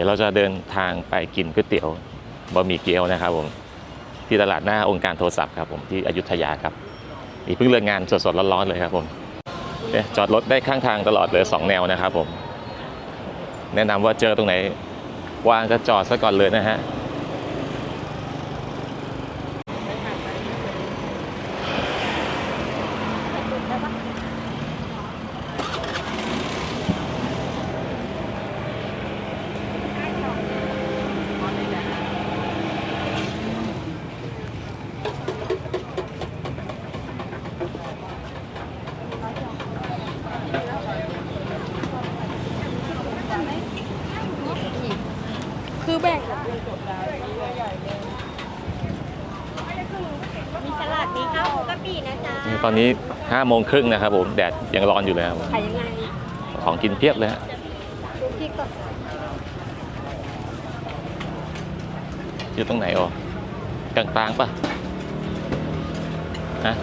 ดี๋ยวเราจะเดินทางไปกินก๋วยเตี๋ยวบะหมี่เกี๊ยวนะครับผมที่ตลาดหน้าองค์การโทรศัพท์ครับผมที่อยุธยาครับนี่เพิ่งเลิกงานสดๆร้อนๆเลยครับผมจอดรถได้ข้างทางตลอดเลยสองแนวนะครับผม แนะนำว่าเจอตรงไหนว่างก็จอดซะก่อนเลยนะฮะ มีสลัดมีข้าวหมูกะปินะจ๊ะนี่ตอนนี้5้าโมงครึ่งนะครับผมแดดยังร้อนอยู่เลยครับผมขายยังไงของกินเพียบเลยฮะดูพี่ก่อนอยู่ตรงไหนอ๋อกลางๆปะฮะ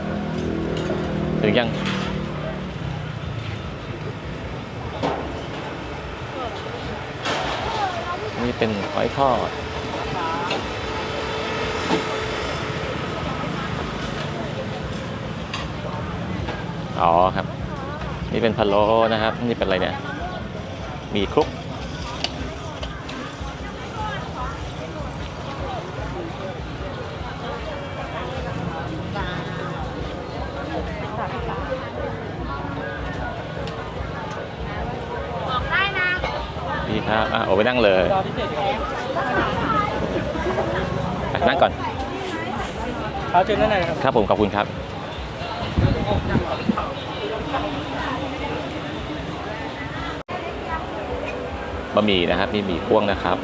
ถึงยังนี่เป็นหอยทอด อ๋อครับ นี่เป็นพะโล้นะครับ นี่เป็นอะไรเนี่ย มีคลุกบอกได้นะดีครับ อะโอ้ไปนั่งเลยอะนั่งก่อนเขาเจอนั่นไหนครับ ครับผมขอบคุณครับ บะหมี่นะครับมีหมี่พ่วงนะครับ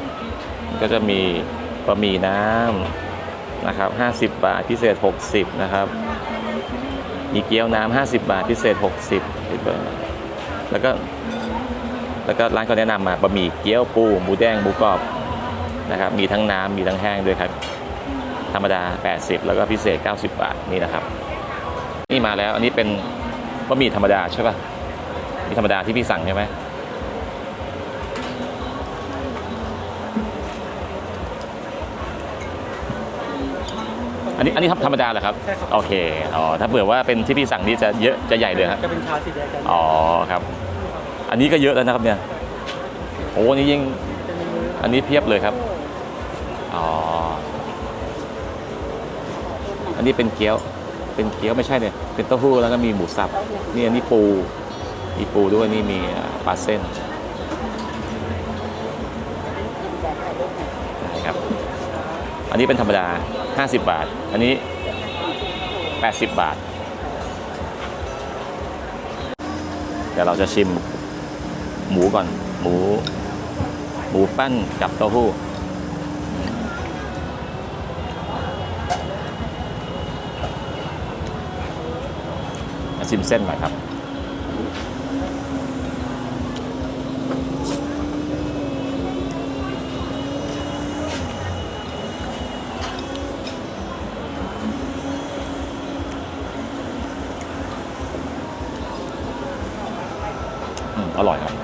ก็จะมีบะหมี่น้ำนะครับ 50 บาทพิเศษ 60 นะครับมีเกี๊ยวน้ำ50 บาทพิเศษ 60ติดเบอร์แล้วก็แล้วก็ร้านก็แนะนำมาบะหมี่เกี๊ยวปูหมูแดงหมูกรอบนะครับ มีทั้งน้ำมีทั้งแห้งด้วยครับ ธรรมดา 80 แล้วก็พิเศษ 90 บาทนี่นะครับ นี่มาแล้วอันนี้เป็นบะหมี่ธรรมดาใช่ป่ะมีธรรมดาที่พี่สั่งใช่ไหม อันนี้อันนี้ธรรมดาเหรอครับ ใช่ครับ โอเค อ๋อ ถ้าเผื่อว่าเป็นที่พี่สั่งนี่จะเยอะจะใหญ่เลยครับ จะเป็นชาสีแดงกันอ๋อครับ อันนี้ก็เยอะแล้วนะครับเนี่ย โอ้อันนี้ยิ่ง อันนี้เพียบเลยครับ อ๋อ อันนี้เป็นเกี๊ยว เป็นเกี๊ยวไม่ใช่เนี่ย เป็นเต้าหู้แล้วก็มีหมูสับ นี่อันนี้ปู มีปูด้วยนี่มีปลาเส้นนะครับ อันนี้เป็นธรรมดา 50 บาท อันนี้ 80 บาท เดี๋ยวเราจะชิมหมูก่อน หมู หมูปั้นกับเต้าหู้ชิมเส้นหน่อยครับ อืมอร่อยครับ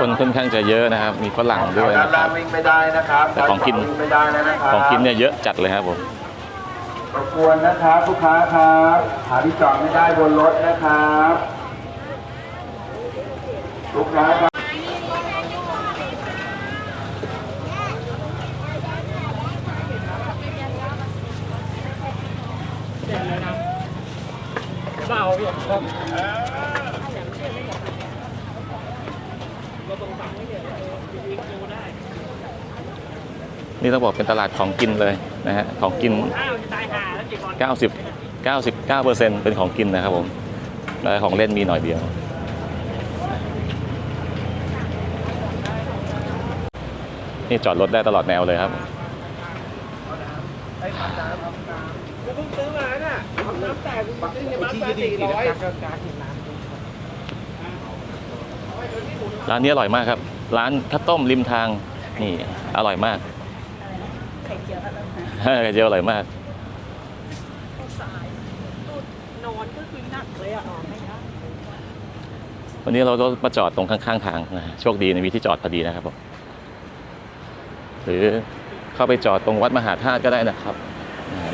คนค่อนข้างจะเยอะนะครับ มีฝรั่งด้วยด้านนะคล่ารังบ วิ่งไม่ได้นะครับแต่ของกินด้าขวาวิ่งไม่ได้แล้วนะครับของกินเนี่ยเยอะจัดเลยครับผม รบกวนนะครับลูกค้าครับหาที่จอดไม่ได้บนรถนะครับลูกค้าครับ เปล่าพี่ครับ นี่ต้องบอกเป็นตลาดของกินเลยนะฮะของกิน 90 99 เปอร์เซ็นต์เป็นของกินนะครับผมแล้วของเล่นมีหน่อยเดียว นี่จอดรถได้ตลอดแนวเลยครับกูเพิ่งซื้อมา น้ำแตกกูซื้อในบ้านแปดสี่ร้อยร้านนี้อร่อยมากครับ ร้านข้าวต้มริมทาง นี่อร่อยมากไข่เจียวอร่อยมากไข่เจียวอร่อยมากนอนก็คือหนักเลยอะไม่ได้วันนี้เรารถมาจอดตรงข้างๆทางนะโชคดีในมีที่จอดพอดีนะครับผมหรือเข้าไปจอดตรงวัดมหาธาตุก็ได้นะครับ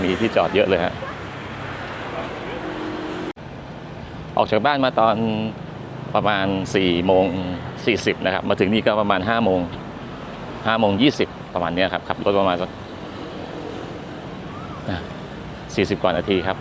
มีที่จอดเยอะเลยฮะ ออกจากบ้านมาตอนประมาณ4โมง40นะครับ มาถึงนี่ก็ประมาณ5โมง5โมง20ประมาณนี้ครับขับรถประมาณสักอะ40กว่านาทีครับ